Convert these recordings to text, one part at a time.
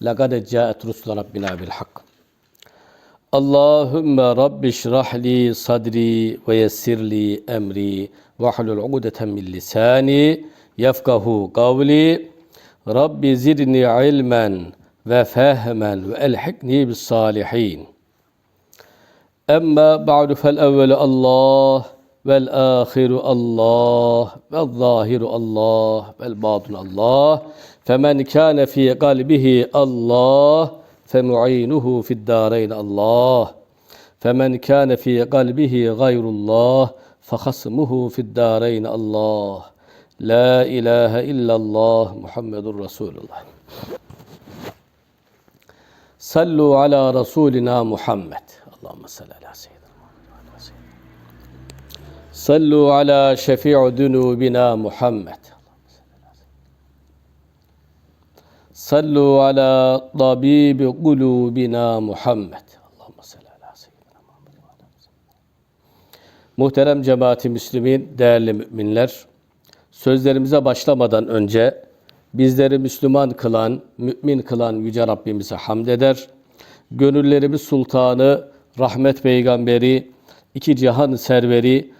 لقد جاءت رسل ربنا بالحق. اللهم رب اشرح لي صدري ويسر لي أمري واحلل عقدة من لساني يفقه قولي. رب زدني علما وفهما وألحقني بالصالحين. أما بعد فالأول الله والآخر الله والظاهر الله والباطن الله. فمن كان في قلبه الله فمعينه في الدارين الله. فمن كان في قلبه غير الله فخصمه في الدارين الله. لا إله إلا الله محمد رسول الله. صلوا على رسولنا محمد. اللهم صل على سيدنا Sallu ala şefi'u dunubina Muhammed. Sallu ala tabibi kulubina Muhammed. Muhterem cemaati Müslümin, değerli müminler, sözlerimize başlamadan önce bizleri Müslüman kılan, mümin kılan Yüce Rabbimize hamd eder. Gönüllerimiz Sultanı, Rahmet Peygamberi, iki cihan serveri,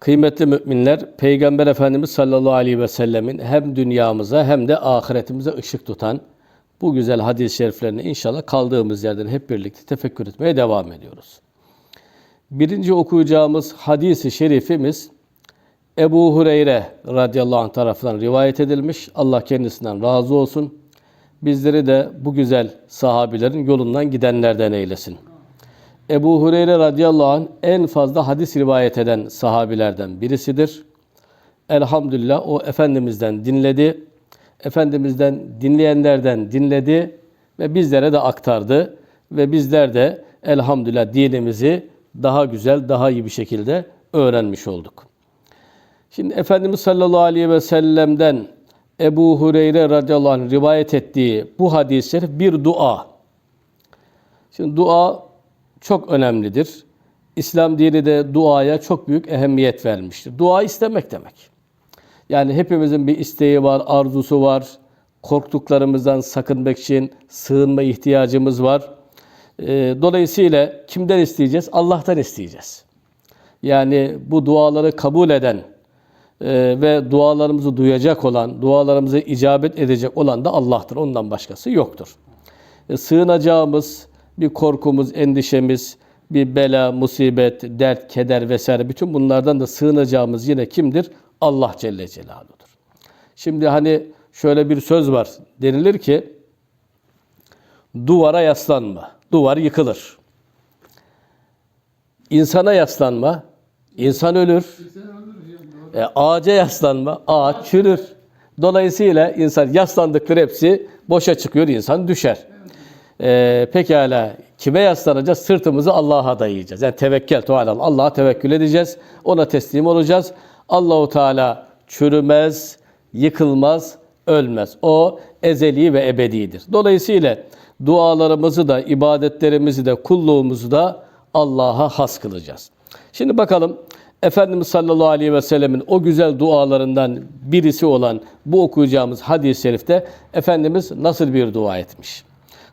Kıymetli müminler, Peygamber Efendimiz sallallahu aleyhi ve sellemin hem dünyamıza hem de ahiretimize ışık tutan bu güzel hadis-i şeriflerini inşallah kaldığımız yerden hep birlikte tefekkür etmeye devam ediyoruz. Birinci okuyacağımız hadis-i şerifimiz Ebu Hureyre radıyallahu anh tarafından rivayet edilmiş. Allah kendisinden razı olsun. Bizleri de bu güzel sahabilerin yolundan gidenlerden eylesin. Ebu Hureyre radıyallahu anh en fazla hadis rivayet eden sahabilerden birisidir. Elhamdülillah o Efendimiz'den dinledi. Efendimiz'den dinleyenlerden dinledi ve bizlere de aktardı. Ve bizler de elhamdülillah dinimizi daha güzel, daha iyi bir şekilde öğrenmiş olduk. Şimdi Efendimiz sallallahu aleyhi ve sellem'den Ebu Hureyre radıyallahu anh rivayet ettiği bu hadis-i bir dua. Şimdi dua çok önemlidir. İslam dini de duaya çok büyük ehemmiyet vermiştir. Dua istemek demek. Yani hepimizin bir isteği var, arzusu var. Korktuklarımızdan sakınmak için sığınma ihtiyacımız var. Dolayısıyla kimden isteyeceğiz? Allah'tan isteyeceğiz. Yani bu duaları kabul eden ve dualarımızı duyacak olan, dualarımızı icabet edecek olan da Allah'tır. Ondan başkası yoktur. Sığınacağımız, bir korkumuz, endişemiz, bir bela, musibet, dert, keder vesaire bütün bunlardan da sığınacağımız yine kimdir? Allah Celle Celaluhu'dur. Şimdi hani şöyle bir söz var. Denilir ki duvara yaslanma. Duvar yıkılır. İnsana yaslanma. insan ölür. E, ağaca yaslanma. Ağaç çürür. Dolayısıyla insan yaslandıkları hepsi boşa çıkıyor. insan düşer. Ee, pekala kime yaslanacağız? Sırtımızı Allah'a dayayacağız. Yani tevekkül tualal. Allah'a tevekkül edeceğiz. Ona teslim olacağız. Allahu Teala çürümez, yıkılmaz, ölmez. O ezeli ve ebedidir. Dolayısıyla dualarımızı da, ibadetlerimizi de, kulluğumuzu da Allah'a has kılacağız. Şimdi bakalım Efendimiz sallallahu aleyhi ve sellemin o güzel dualarından birisi olan bu okuyacağımız hadis-i şerifte Efendimiz nasıl bir dua etmiş?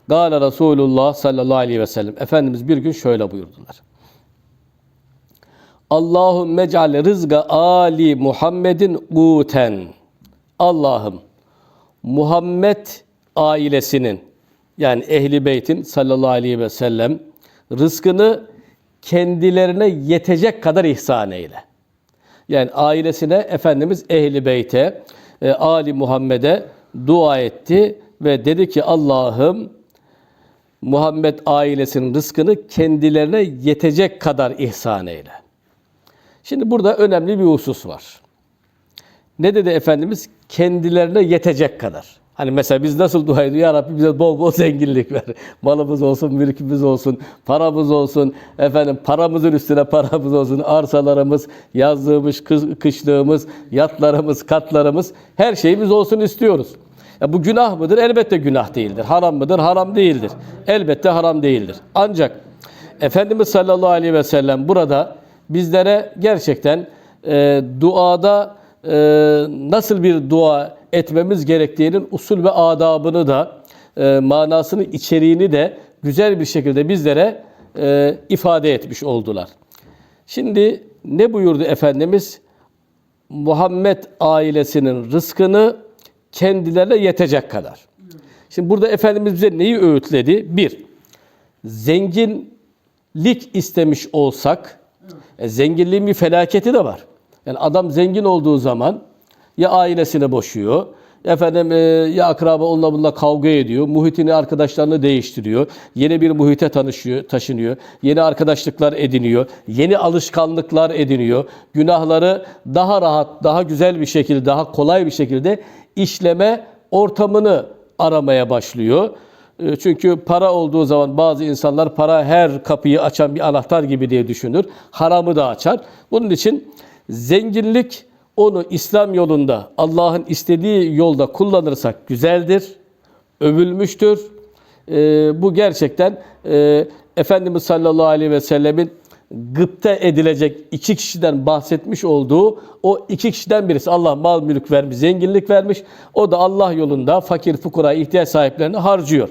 Gâle Resulullah sallallahu aleyhi ve sellem. Efendimiz bir gün şöyle buyurdular. Allahümme ceal rızga Ali Muhammedin guten. Allah'ım Muhammed ailesinin yani ehli beytin sallallahu aleyhi ve sellem rızkını kendilerine yetecek kadar ihsan eyle. Yani ailesine Efendimiz Ehli Beyt'e, e, Ali Muhammed'e dua etti ve dedi ki Allah'ım Muhammed ailesinin rızkını kendilerine yetecek kadar ihsan eyle. Şimdi burada önemli bir husus var. Ne dedi Efendimiz? Kendilerine yetecek kadar. Hani mesela biz nasıl dua ediyoruz? Ya Rabbi bize bol bol zenginlik ver. Malımız olsun, mülkümüz olsun, paramız olsun. Efendim paramızın üstüne paramız olsun. Arsalarımız, yazlığımız, kış- kışlığımız, yatlarımız, katlarımız her şeyimiz olsun istiyoruz. Ya bu günah mıdır? Elbette günah değildir. Haram mıdır? Haram değildir. Elbette haram değildir. Ancak Efendimiz sallallahu aleyhi ve sellem burada bizlere gerçekten e, duada e, nasıl bir dua etmemiz gerektiğinin usul ve adabını da e, manasını, içeriğini de güzel bir şekilde bizlere e, ifade etmiş oldular. Şimdi ne buyurdu Efendimiz? Muhammed ailesinin rızkını kendilerine yetecek kadar. Şimdi burada Efendimiz bize neyi öğütledi? Bir, zenginlik istemiş olsak, e, zenginliğin bir felaketi de var. Yani adam zengin olduğu zaman ya ailesini boşuyor, efendim e, ya akraba onunla bununla kavga ediyor, muhitini, arkadaşlarını değiştiriyor, yeni bir muhite tanışıyor, taşınıyor, yeni arkadaşlıklar ediniyor, yeni alışkanlıklar ediniyor, günahları daha rahat, daha güzel bir şekilde, daha kolay bir şekilde işleme ortamını aramaya başlıyor. E, Çünkü para olduğu zaman bazı insanlar para her kapıyı açan bir anahtar gibi diye düşünür. Haramı da açar. Bunun için zenginlik onu İslam yolunda Allah'ın istediği yolda kullanırsak güzeldir, övülmüştür. E, bu gerçekten e, Efendimiz sallallahu aleyhi ve sellemin gıpta edilecek iki kişiden bahsetmiş olduğu o iki kişiden birisi. Allah mal mülk vermiş, zenginlik vermiş. O da Allah yolunda fakir, fukara, ihtiyaç sahiplerini harcıyor.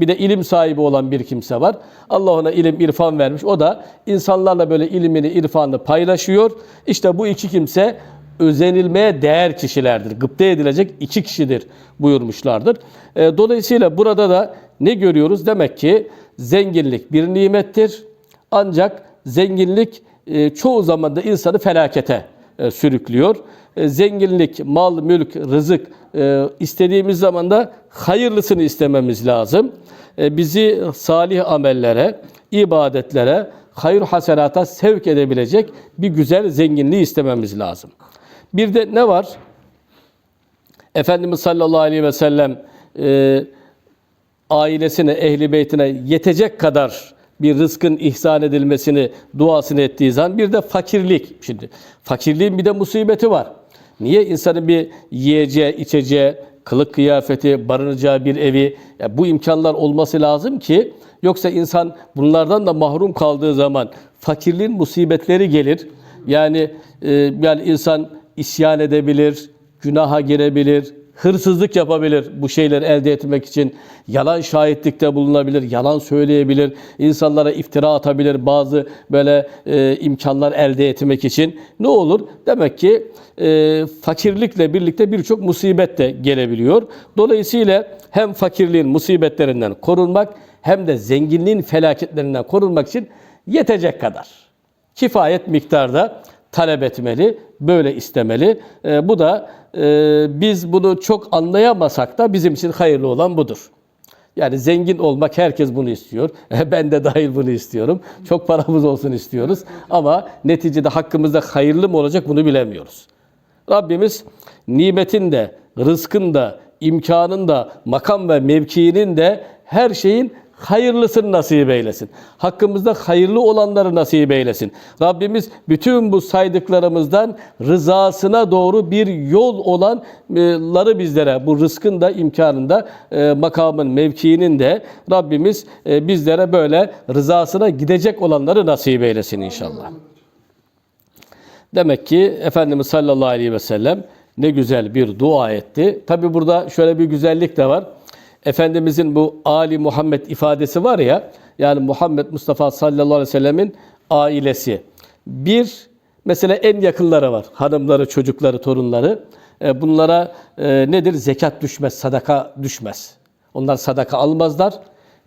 Bir de ilim sahibi olan bir kimse var. Allah ona ilim, irfan vermiş. O da insanlarla böyle ilmini, irfanını paylaşıyor. İşte bu iki kimse özenilmeye değer kişilerdir. Gıpta edilecek iki kişidir buyurmuşlardır. E, Dolayısıyla burada da ne görüyoruz? Demek ki zenginlik bir nimettir. Ancak zenginlik e, çoğu zaman da insanı felakete e, sürüklüyor. E, Zenginlik, mal, mülk, rızık istediğimiz zaman da hayırlısını istememiz lazım. Bizi salih amellere, ibadetlere, hayır hasenata sevk edebilecek bir güzel zenginliği istememiz lazım. Bir de ne var? Efendimiz sallallahu aleyhi ve sellem e, ailesine, ehli beytine yetecek kadar bir rızkın ihsan edilmesini duasını ettiği zaman bir de fakirlik. Şimdi fakirliğin bir de musibeti var. Niye insanın bir yiyeceği, içeceği, kılık kıyafeti, barınacağı bir evi ya bu imkanlar olması lazım ki yoksa insan bunlardan da mahrum kaldığı zaman fakirliğin musibetleri gelir. Yani e, yani insan isyan edebilir, günaha girebilir, hırsızlık yapabilir bu şeyleri elde etmek için. Yalan şahitlikte bulunabilir, yalan söyleyebilir, insanlara iftira atabilir bazı böyle e, imkanlar elde etmek için. Ne olur? Demek ki e, fakirlikle birlikte birçok musibet de gelebiliyor. Dolayısıyla hem fakirliğin musibetlerinden korunmak hem de zenginliğin felaketlerinden korunmak için yetecek kadar kifayet miktarda talep etmeli, böyle istemeli. E, bu da e, biz bunu çok anlayamasak da bizim için hayırlı olan budur. Yani zengin olmak herkes bunu istiyor. Ben de dahil bunu istiyorum. Çok paramız olsun istiyoruz. Ama neticede hakkımızda hayırlı mı olacak bunu bilemiyoruz. Rabbimiz nimetin de, rızkın da, imkanın da, makam ve mevkiinin de her şeyin hayırlısını nasip eylesin. Hakkımızda hayırlı olanları nasip eylesin. Rabbimiz bütün bu saydıklarımızdan rızasına doğru bir yol olanları bizlere, bu rızkın da imkanın da e, makamın, mevkiinin de Rabbimiz e, bizlere böyle rızasına gidecek olanları nasip eylesin inşallah. Demek ki Efendimiz sallallahu aleyhi ve sellem ne güzel bir dua etti. Tabi burada şöyle bir güzellik de var. Efendimizin bu Ali Muhammed ifadesi var ya, yani Muhammed Mustafa sallallahu aleyhi ve sellemin ailesi. Bir, mesela en yakınları var. Hanımları, çocukları, torunları. E, Bunlara e, nedir? Zekat düşmez, sadaka düşmez. Onlar sadaka almazlar.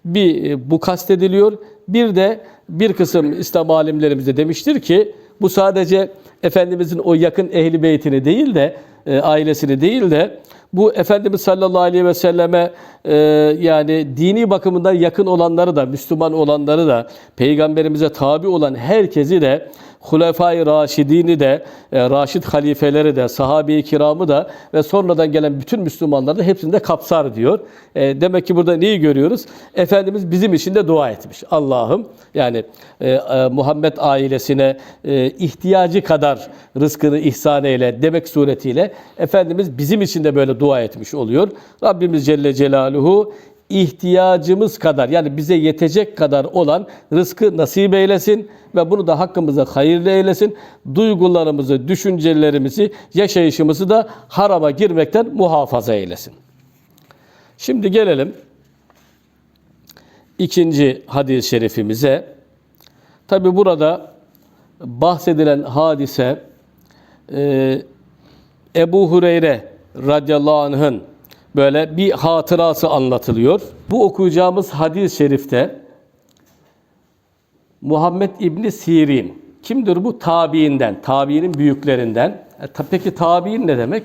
Bir e, bu kastediliyor. Bir de bir kısım İslam alimlerimiz de demiştir ki bu sadece Efendimizin o yakın ehli beytini değil de ailesini değil de bu Efendimiz sallallahu aleyhi ve selleme e, yani dini bakımından yakın olanları da Müslüman olanları da peygamberimize tabi olan herkesi de Hulefai Raşidini de, e, Raşid halifeleri de, sahabe-i kiramı da ve sonradan gelen bütün Müslümanları da hepsini de kapsar diyor. E, demek ki burada neyi görüyoruz? Efendimiz bizim için de dua etmiş. Allah'ım yani e, e, Muhammed ailesine e, ihtiyacı kadar rızkını ihsan eyle demek suretiyle Efendimiz bizim için de böyle dua etmiş oluyor. Rabbimiz Celle Celaluhu ihtiyacımız kadar yani bize yetecek kadar olan rızkı nasip eylesin ve bunu da hakkımıza hayırlı eylesin. Duygularımızı, düşüncelerimizi, yaşayışımızı da harama girmekten muhafaza eylesin. Şimdi gelelim ikinci hadis-i şerifimize. Tabi burada bahsedilen hadise e, Ebu Hureyre radıyallahu anh'ın böyle bir hatırası anlatılıyor. Bu okuyacağımız hadis-i şerifte Muhammed İbni Sirin kimdir bu? Tabiinden, tabiinin büyüklerinden. E, peki tabiin ne demek?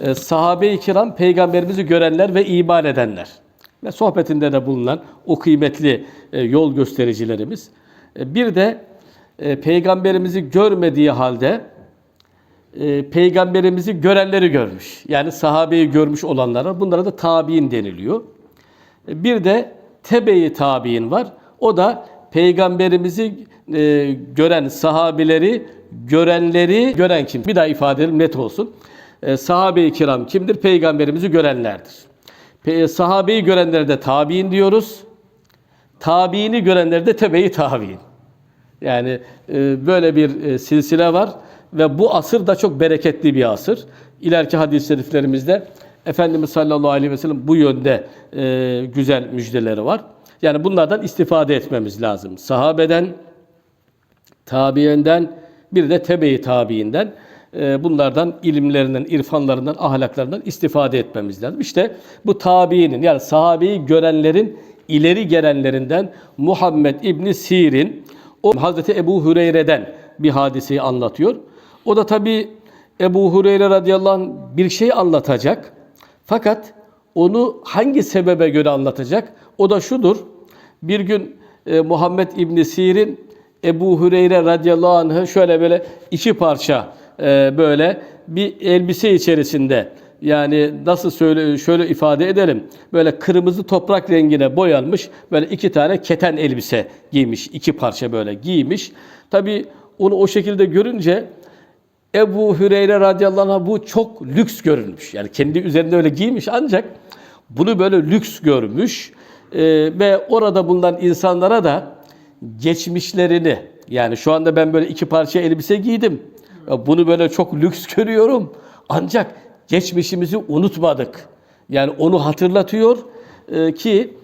E, sahabe-i kiram peygamberimizi görenler ve iman edenler. Ve sohbetinde de bulunan o kıymetli e, yol göstericilerimiz. E, bir de e, peygamberimizi görmediği halde e, peygamberimizi görenleri görmüş. Yani sahabeyi görmüş olanlara bunlara da tabiin deniliyor. E, Bir de tebe-i tabiin var. O da peygamberimizi e, gören sahabileri, görenleri gören kim? Bir daha ifade edelim net olsun. E, sahabe-i kiram kimdir? Peygamberimizi görenlerdir. Pe- sahabeyi görenlere de tabiin diyoruz. Tabiini görenlere de tebe-i tabiin. Yani e, böyle bir e, silsile var ve bu asır da çok bereketli bir asır. İleriki hadis-i şeriflerimizde Efendimiz sallallahu aleyhi ve sellem bu yönde e, güzel müjdeleri var. Yani bunlardan istifade etmemiz lazım. Sahabeden, tabiyenden, bir de tebe-i tabiinden e, bunlardan ilimlerinden, irfanlarından, ahlaklarından istifade etmemiz lazım. İşte bu tabiinin yani sahabeyi görenlerin ileri gelenlerinden Muhammed İbni Sirin o Hazreti Ebu Hureyre'den bir hadiseyi anlatıyor. O da tabi Ebu Hureyre radıyallahu anh bir şey anlatacak. Fakat onu hangi sebebe göre anlatacak? O da şudur. Bir gün e, Muhammed İbni Sirin Ebu Hureyre radıyallahu anh'ı şöyle böyle iki parça e, böyle bir elbise içerisinde yani nasıl söyle şöyle ifade edelim. Böyle kırmızı toprak rengine boyanmış böyle iki tane keten elbise giymiş. iki parça böyle giymiş. Tabi onu o şekilde görünce Ebu Hüreyre radıyallahu anh bu çok lüks görünmüş. Yani kendi üzerinde öyle giymiş ancak bunu böyle lüks görmüş Ee, ve orada bulunan insanlara da geçmişlerini yani şu anda ben böyle iki parça elbise giydim. Bunu böyle çok lüks görüyorum. Ancak geçmişimizi unutmadık. Yani onu hatırlatıyor e, ki e,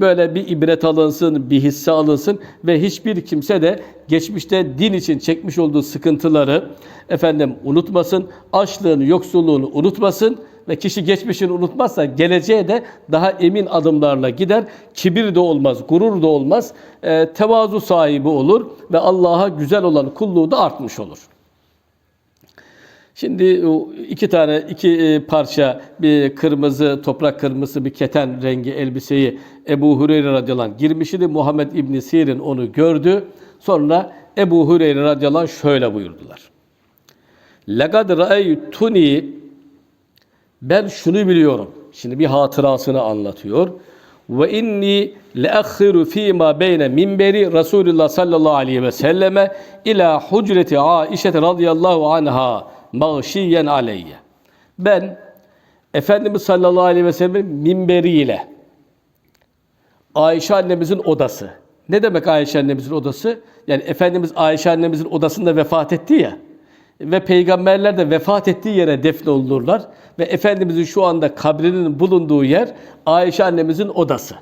böyle bir ibret alınsın, bir hisse alınsın ve hiçbir kimse de geçmişte din için çekmiş olduğu sıkıntıları efendim unutmasın, açlığını, yoksulluğunu unutmasın ve kişi geçmişini unutmazsa geleceğe de daha emin adımlarla gider. Kibir de olmaz, gurur da olmaz. E, tevazu sahibi olur ve Allah'a güzel olan kulluğu da artmış olur. Şimdi iki tane iki e, parça bir kırmızı toprak kırmızı bir keten rengi elbiseyi Ebu Hureyre radıyallahu anh girmiş idi. Muhammed İbni Sirin onu gördü. Sonra Ebu Hureyre radıyallahu şöyle buyurdular. Lagad ra'eytuni ben şunu biliyorum. Şimdi bir hatırasını anlatıyor. Ve inni leakhiru fîmâ beyne minberi Resulullah sallallahu aleyhi ve selleme ila hucreti Aişe radıyallahu anha mağşiyen aleyye. Ben Efendimiz sallallahu aleyhi ve sellem'in minberiyle Ayşe annemizin odası. Ne demek Ayşe annemizin odası? Yani Efendimiz Ayşe annemizin odasında vefat etti ya. Ve peygamberler de vefat ettiği yere defnolunurlar. Ve Efendimizin şu anda kabrinin bulunduğu yer Ayşe annemizin odası.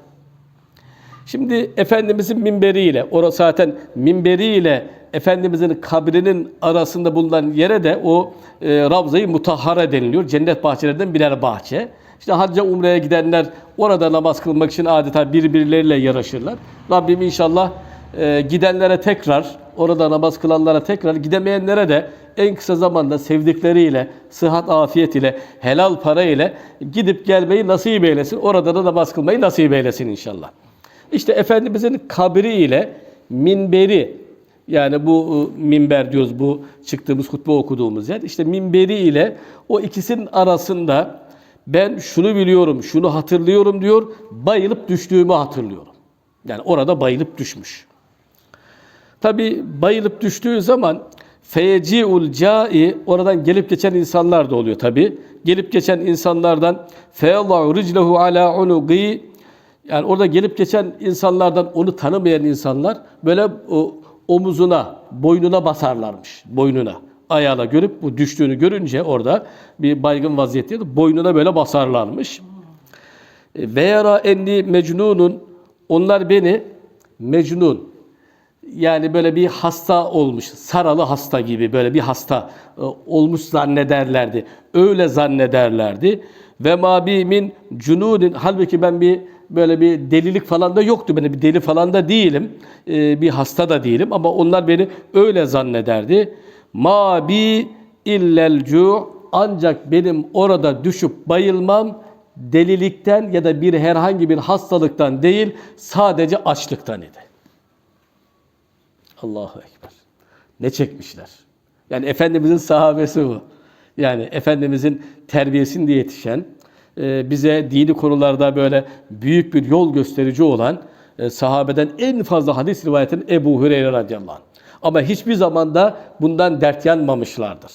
Şimdi Efendimizin minberiyle, orası zaten minberiyle Efendimizin kabrinin arasında bulunan yere de o e, Ravza-i Mutahhara deniliyor. Cennet bahçelerinden birer bahçe. İşte hacca umreye gidenler orada namaz kılmak için adeta birbirleriyle yarışırlar. Rabbim inşallah e, gidenlere tekrar, orada namaz kılanlara tekrar, gidemeyenlere de en kısa zamanda sevdikleriyle, sıhhat afiyet ile, helal para ile gidip gelmeyi nasip eylesin. Orada da namaz kılmayı nasip eylesin inşallah. İşte Efendimizin kabri ile minberi yani bu e, minber diyoruz bu çıktığımız hutbe okuduğumuz yer. İşte minberi ile o ikisinin arasında ben şunu biliyorum, şunu hatırlıyorum diyor. Bayılıp düştüğümü hatırlıyorum. Yani orada bayılıp düşmüş. Tabi bayılıp düştüğü zaman feyeciul cai oradan gelip geçen insanlar da oluyor tabi. Gelip geçen insanlardan feyallahu riclehu ala unugi yani orada gelip geçen insanlardan onu tanımayan insanlar böyle omuzuna, boynuna basarlarmış. Boynuna. Ayağına görüp bu düştüğünü görünce orada bir baygın vaziyetteydi. Boynuna böyle basarlarmış. E, Ve yara enni mecnunun onlar beni mecnun yani böyle bir hasta olmuş, saralı hasta gibi böyle bir hasta e, olmuş zannederlerdi. Öyle zannederlerdi. Ve ma bi cunudin halbuki ben bir böyle bir delilik falan da yoktu. Ben bir deli falan da değilim. e, bir hasta da değilim ama onlar beni öyle zannederdi. Ma bi illel ancak benim orada düşüp bayılmam delilikten ya da bir herhangi bir hastalıktan değil sadece açlıktan idi. Allahu Ekber. Ne çekmişler. Yani Efendimizin sahabesi bu. Yani Efendimizin terbiyesinde yetişen, bize dini konularda böyle büyük bir yol gösterici olan e, sahabeden en fazla hadis rivayetin Ebu Hureyre radıyallahu anh. Ama hiçbir zamanda bundan dert yanmamışlardır.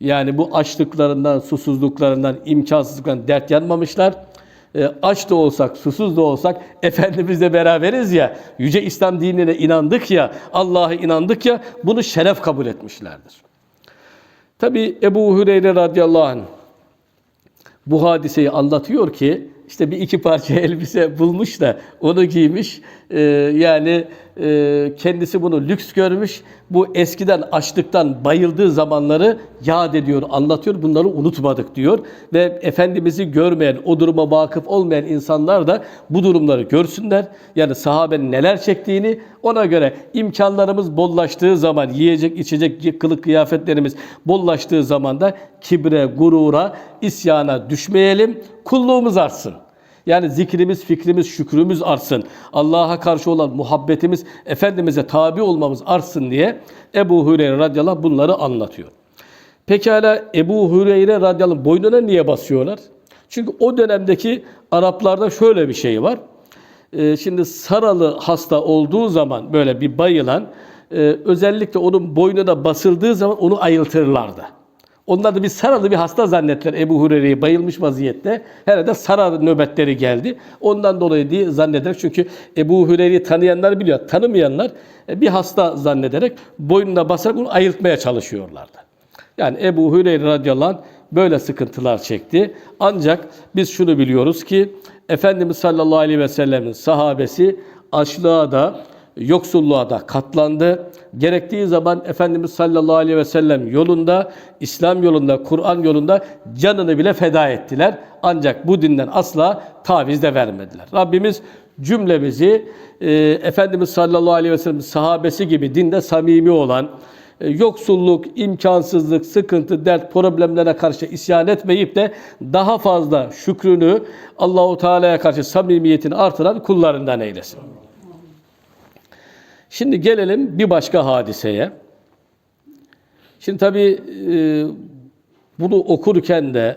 Yani bu açlıklarından, susuzluklarından, imkansızlıklarından dert yanmamışlar. E, aç da olsak, susuz da olsak Efendimizle beraberiz ya, Yüce İslam dinine inandık ya, Allah'a inandık ya, bunu şeref kabul etmişlerdir. Tabi Ebu Hureyre radıyallahu anh bu hadiseyi anlatıyor ki işte bir iki parça elbise bulmuş da onu giymiş. Ee, yani e, kendisi bunu lüks görmüş. Bu eskiden açlıktan bayıldığı zamanları yad ediyor, anlatıyor. Bunları unutmadık diyor. Ve Efendimiz'i görmeyen, o duruma vakıf olmayan insanlar da bu durumları görsünler. Yani sahabenin neler çektiğini ona göre imkanlarımız bollaştığı zaman, yiyecek, içecek, kılık kıyafetlerimiz bollaştığı zaman da kibre, gurura, isyana düşmeyelim. Kulluğumuz artsın. Yani zikrimiz, fikrimiz, şükrümüz artsın. Allah'a karşı olan muhabbetimiz, Efendimiz'e tabi olmamız artsın diye Ebu Hureyre radıyallahu bunları anlatıyor. Pekala Ebu Hureyre radıyallahu boynuna niye basıyorlar? Çünkü o dönemdeki Araplarda şöyle bir şey var. Ee, şimdi saralı hasta olduğu zaman böyle bir bayılan e, özellikle onun boynuna basıldığı zaman onu ayıltırlardı. Onlar da bir saralı bir hasta zannettiler Ebu Hureyre'yi bayılmış vaziyette. Herhalde sarar nöbetleri geldi. Ondan dolayı diye zanneder. Çünkü Ebu Hureyre'yi tanıyanlar biliyor. Tanımayanlar e, bir hasta zannederek boynuna basarak onu ayıltmaya çalışıyorlardı. Yani Ebu Hureyre radıyallahu anh böyle sıkıntılar çekti. Ancak biz şunu biliyoruz ki Efendimiz sallallahu aleyhi ve sellemin sahabesi açlığa da yoksulluğa da katlandı. Gerektiği zaman Efendimiz sallallahu aleyhi ve sellem yolunda, İslam yolunda, Kur'an yolunda canını bile feda ettiler. Ancak bu dinden asla taviz de vermediler. Rabbimiz cümlemizi e, Efendimiz sallallahu aleyhi ve sellem sahabesi gibi dinde samimi olan, e, yoksulluk, imkansızlık, sıkıntı, dert, problemlere karşı isyan etmeyip de daha fazla şükrünü Allahu Teala'ya karşı samimiyetini artıran kullarından eylesin. Şimdi gelelim bir başka hadiseye. Şimdi tabii e, bunu okurken de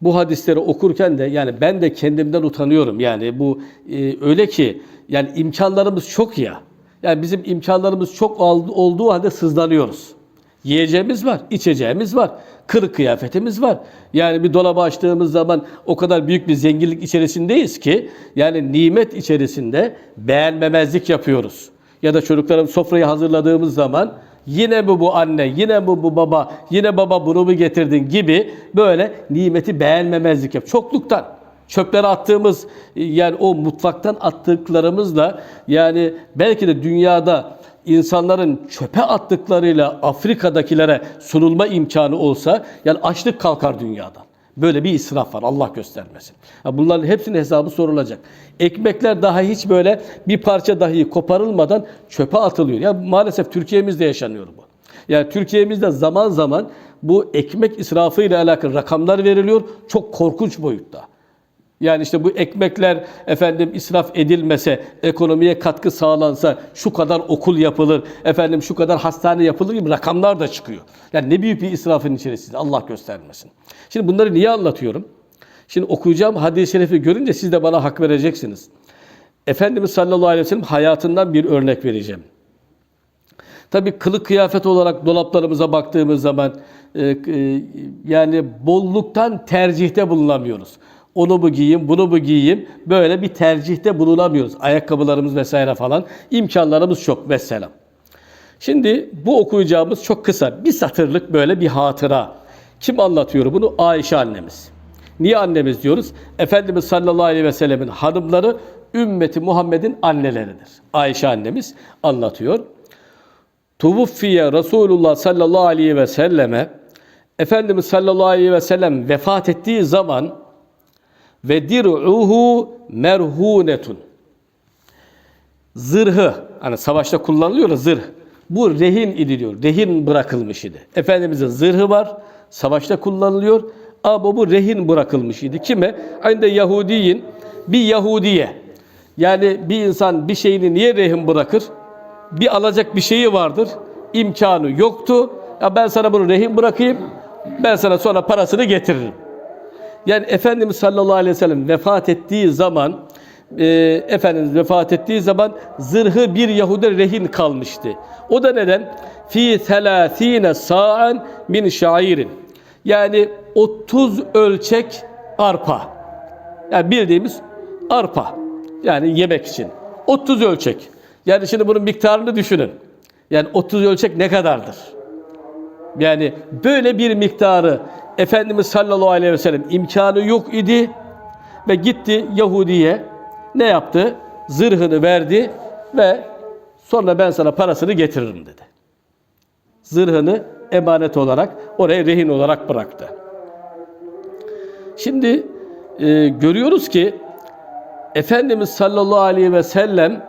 bu hadisleri okurken de yani ben de kendimden utanıyorum. Yani bu e, öyle ki yani imkanlarımız çok ya. Yani bizim imkanlarımız çok olduğu halde sızlanıyoruz. Yiyeceğimiz var, içeceğimiz var, kırık kıyafetimiz var. Yani bir dolabı açtığımız zaman o kadar büyük bir zenginlik içerisindeyiz ki yani nimet içerisinde beğenmemezlik yapıyoruz. Ya da çocuklarım sofrayı hazırladığımız zaman yine mi bu anne, yine mi bu baba, yine baba bunu mu getirdin gibi böyle nimeti beğenmemezlik yap. Çokluktan çöplere attığımız yani o mutfaktan attıklarımızla yani belki de dünyada insanların çöpe attıklarıyla Afrika'dakilere sunulma imkanı olsa yani açlık kalkar dünyadan. Böyle bir israf var Allah göstermesin. Bunların hepsinin hesabı sorulacak. Ekmekler daha hiç böyle bir parça dahi koparılmadan çöpe atılıyor. Ya maalesef Türkiye'mizde yaşanıyor bu. Yani Türkiye'mizde zaman zaman bu ekmek israfı ile alakalı rakamlar veriliyor. Çok korkunç boyutta. Yani işte bu ekmekler efendim israf edilmese, ekonomiye katkı sağlansa, şu kadar okul yapılır, efendim şu kadar hastane yapılır gibi rakamlar da çıkıyor. Yani ne büyük bir israfın içerisinde Allah göstermesin. Şimdi bunları niye anlatıyorum? Şimdi okuyacağım hadis-i şerifi görünce siz de bana hak vereceksiniz. Efendimiz sallallahu aleyhi ve sellem hayatından bir örnek vereceğim. Tabii kılık kıyafet olarak dolaplarımıza baktığımız zaman e, e, yani bolluktan tercihte bulunamıyoruz. Onu mu giyeyim, bunu mu giyeyim? Böyle bir tercihte bulunamıyoruz. Ayakkabılarımız vesaire falan. imkanlarımız çok mesela. Şimdi bu okuyacağımız çok kısa. Bir satırlık böyle bir hatıra. Kim anlatıyor bunu? Ayşe annemiz. Niye annemiz diyoruz? Efendimiz sallallahu aleyhi ve sellemin hanımları ümmeti Muhammed'in anneleridir. Ayşe annemiz anlatıyor. Tuvuffiye Resulullah sallallahu aleyhi ve selleme Efendimiz sallallahu aleyhi ve sellem vefat ettiği zaman ve dir'uhu merhunetun. Zırhı, hani savaşta kullanılıyor ya zırh. Bu rehin idi diyor. Rehin bırakılmış idi. Efendimizin zırhı var. Savaşta kullanılıyor. Ama bu rehin bırakılmış idi. Kime? Aynı Yahudiyin bir Yahudiye. Yani bir insan bir şeyini niye rehin bırakır? Bir alacak bir şeyi vardır. imkanı yoktu. Ya ben sana bunu rehin bırakayım. Ben sana sonra parasını getiririm. Yani Efendimiz sallallahu aleyhi ve sellem vefat ettiği zaman e, Efendimiz vefat ettiği zaman zırhı bir Yahudi rehin kalmıştı. O da neden? Fi selasine sa'an min şairin. Yani 30 ölçek arpa. Yani bildiğimiz arpa. Yani yemek için. 30 ölçek. Yani şimdi bunun miktarını düşünün. Yani 30 ölçek ne kadardır? Yani böyle bir miktarı Efendimiz sallallahu aleyhi ve sellem imkanı yok idi ve gitti Yahudi'ye ne yaptı? Zırhını verdi ve sonra ben sana parasını getiririm dedi. Zırhını emanet olarak oraya rehin olarak bıraktı. Şimdi e, görüyoruz ki Efendimiz sallallahu aleyhi ve sellem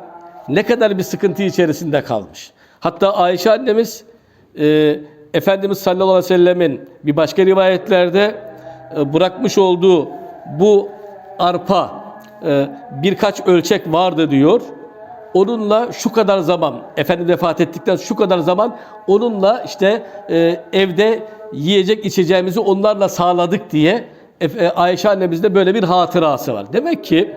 ne kadar bir sıkıntı içerisinde kalmış. Hatta Ayşe annemiz e, Efendimiz sallallahu aleyhi ve sellemin bir başka rivayetlerde e, bırakmış olduğu bu arpa e, birkaç ölçek vardı diyor. Onunla şu kadar zaman, Efendimiz vefat ettikten şu kadar zaman onunla işte e, evde yiyecek içeceğimizi onlarla sağladık diye Ayşe annemizde böyle bir hatırası var. Demek ki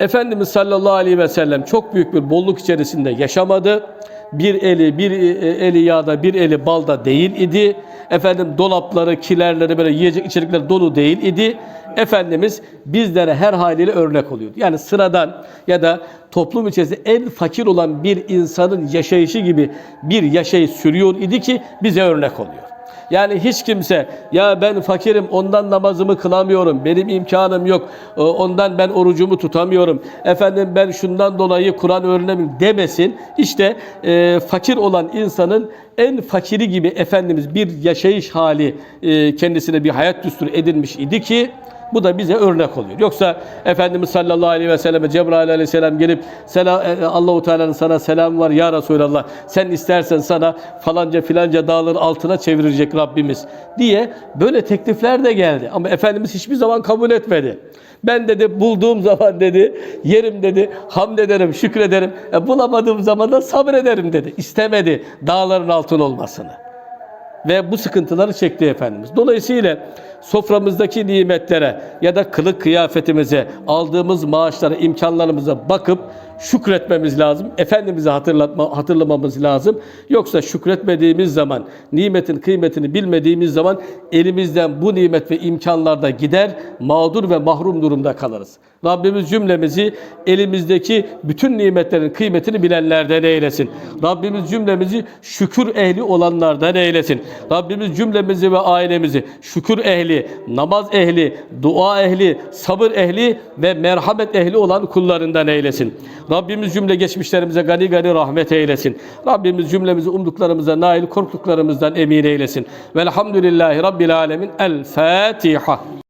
Efendimiz sallallahu aleyhi ve sellem çok büyük bir bolluk içerisinde yaşamadı. Bir eli bir eli yağda bir eli balda değil idi. Efendim dolapları, kilerleri böyle yiyecek içerikleri dolu değil idi. Efendimiz bizlere her haliyle örnek oluyordu. Yani sıradan ya da toplum içerisinde en fakir olan bir insanın yaşayışı gibi bir yaşayış sürüyor idi ki bize örnek oluyor. Yani hiç kimse ya ben fakirim ondan namazımı kılamıyorum. Benim imkanım yok. e, Ondan ben orucumu tutamıyorum. Efendim ben şundan dolayı Kur'an öğrenemiyorum demesin. İşte e, fakir olan insanın en fakiri gibi Efendimiz bir yaşayış hali e, kendisine bir hayat düsturu edinmiş idi ki bu da bize örnek oluyor. Yoksa Efendimiz sallallahu aleyhi ve selleme Cebrail aleyhisselam gelip Sela, e, Allahu Teala'nın sana selam var ya Resulallah. Sen istersen sana falanca filanca dağların altına çevirecek Rabbimiz diye böyle teklifler de geldi. Ama Efendimiz hiçbir zaman kabul etmedi. Ben dedi bulduğum zaman dedi yerim dedi hamd ederim şükrederim. E, bulamadığım zaman da sabrederim dedi. İstemedi dağların altın olmasını ve bu sıkıntıları çekti Efendimiz. Dolayısıyla soframızdaki nimetlere ya da kılık kıyafetimize, aldığımız maaşlara, imkanlarımıza bakıp şükretmemiz lazım. Efendimiz'i hatırlatma, hatırlamamız lazım. Yoksa şükretmediğimiz zaman, nimetin kıymetini bilmediğimiz zaman elimizden bu nimet ve imkanlar da gider, mağdur ve mahrum durumda kalırız. Rabbimiz cümlemizi elimizdeki bütün nimetlerin kıymetini bilenlerden eylesin. Rabbimiz cümlemizi şükür ehli olanlardan eylesin. Rabbimiz cümlemizi ve ailemizi şükür ehli, namaz ehli, dua ehli, sabır ehli ve merhamet ehli olan kullarından eylesin. Rabbimiz cümle geçmişlerimize gani gani rahmet eylesin. Rabbimiz cümlemizi umduklarımıza nail, korktuklarımızdan emin eylesin. Velhamdülillahi Rabbil alemin. El Fatiha.